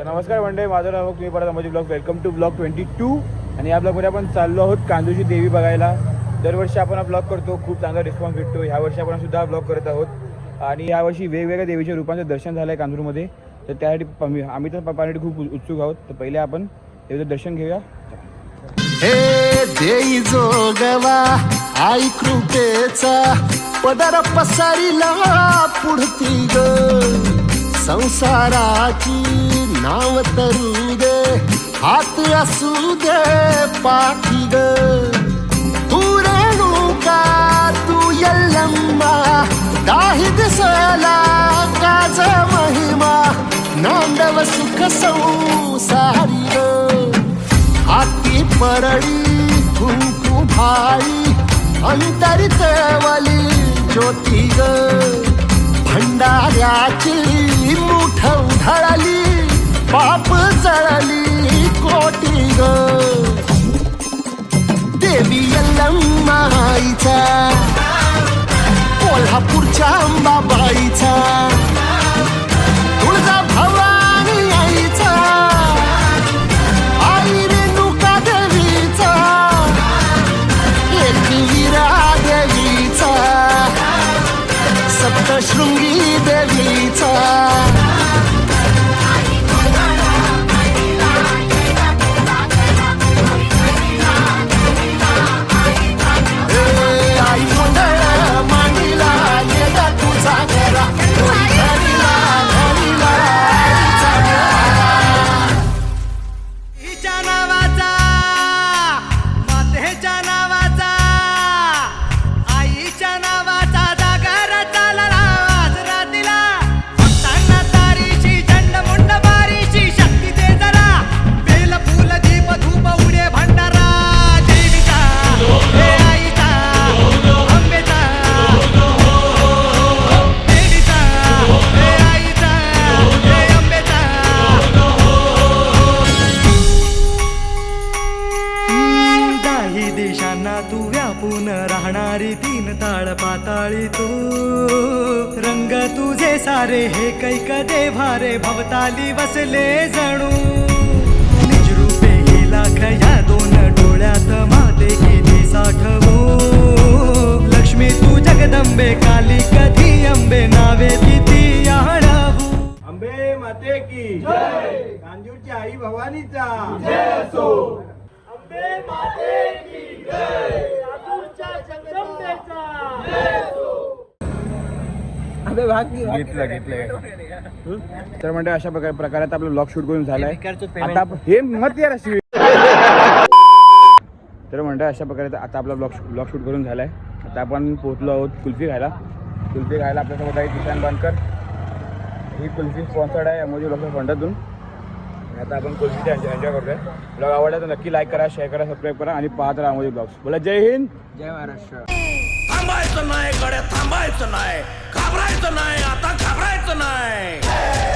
तर नमस्कार मंडळी माझं नाव तुम्ही परत माझी blog welcome to blog twenty two आणि या ब्लॉगमध्ये आपण चाललो आहोत कांदूची देवी बघायला. दरवर्षी आपण हा ब्लॉग करतो खूप चांगला रिस्पॉन्स भेटतो. ह्या वर्षी आपण सुद्धा ब्लॉग करत आहोत. आणि यावर्षी वेगवेगळ्या देवीच्या रूपांचं दर्शन झालं आहे कांदूरमध्ये तर त्यासाठी आम्ही तर पाहण्यासाठी खूप उत्सुक आहोत. तर पहिले आपण देवीचं दर्शन घेऊया. हे देई जोगवा आई कृपेचा पदर पसरिला पुढती ग. संसाराची नाव तरू दे हात असू दे पाठी ग तू रेणुका तू यल्लम्मा दाही दिसला काज महिमा नांदव सुख संसारी ग हाती परळी कुंकू भाई अंतरित वली ज्योती ग भंडाऱ्याची मुठ उधळली पाप जळली कोटी ग. देवी यल्लम्मा आईचा. कोल्हापूरच्या अंबाबाईचा. दाही दिशांना तू व्यापून राहणारी तीन ताळ पाताळी तू. रंग तुझे सारे हे कैक देभारे भवताली बसले जणू. निजरूपे ही लाख या दोन डोळ्यात माते किती साठवू. लक्ष्मी तू जगदंबे काली कधी अंबे नावे किती आळवू अंबे माते की कांजूरची आई भवानीचा. घेतलं घेतलं. तर म्हणजे अशा प्रकारे प्रकारात आपलं ब्लॉग शूट करून झालाय. आता आप- हे मत यार अशी. तर म्हणतो अशा प्रकारे आता आपला ब्लॉग ब्लॉग शूट करून झालाय. आता आपण पोहोचलो आहोत कुल्फी खायला. कुल्फी खायला आपल्यासोबत आहे किसान बांधकर ही कुल्फी स्पॉन्सर्ड आहे अमोजी ब्लॉगच्या फंडातून आता आपण कोलसीचा एन्जॉय एन्जॉय करतोय ब्लॉग आवडला तर नक्की लाईक करा शेअर करा सबस्क्राईब करा आणि पाहत राहा मोदी ब्लॉग्स बोला जय हिंद. जय महाराष्ट्र. थांबायचं नाही गड्या थांबायचं नाही. घाबरायचं नाही आता घाबरायचं नाही.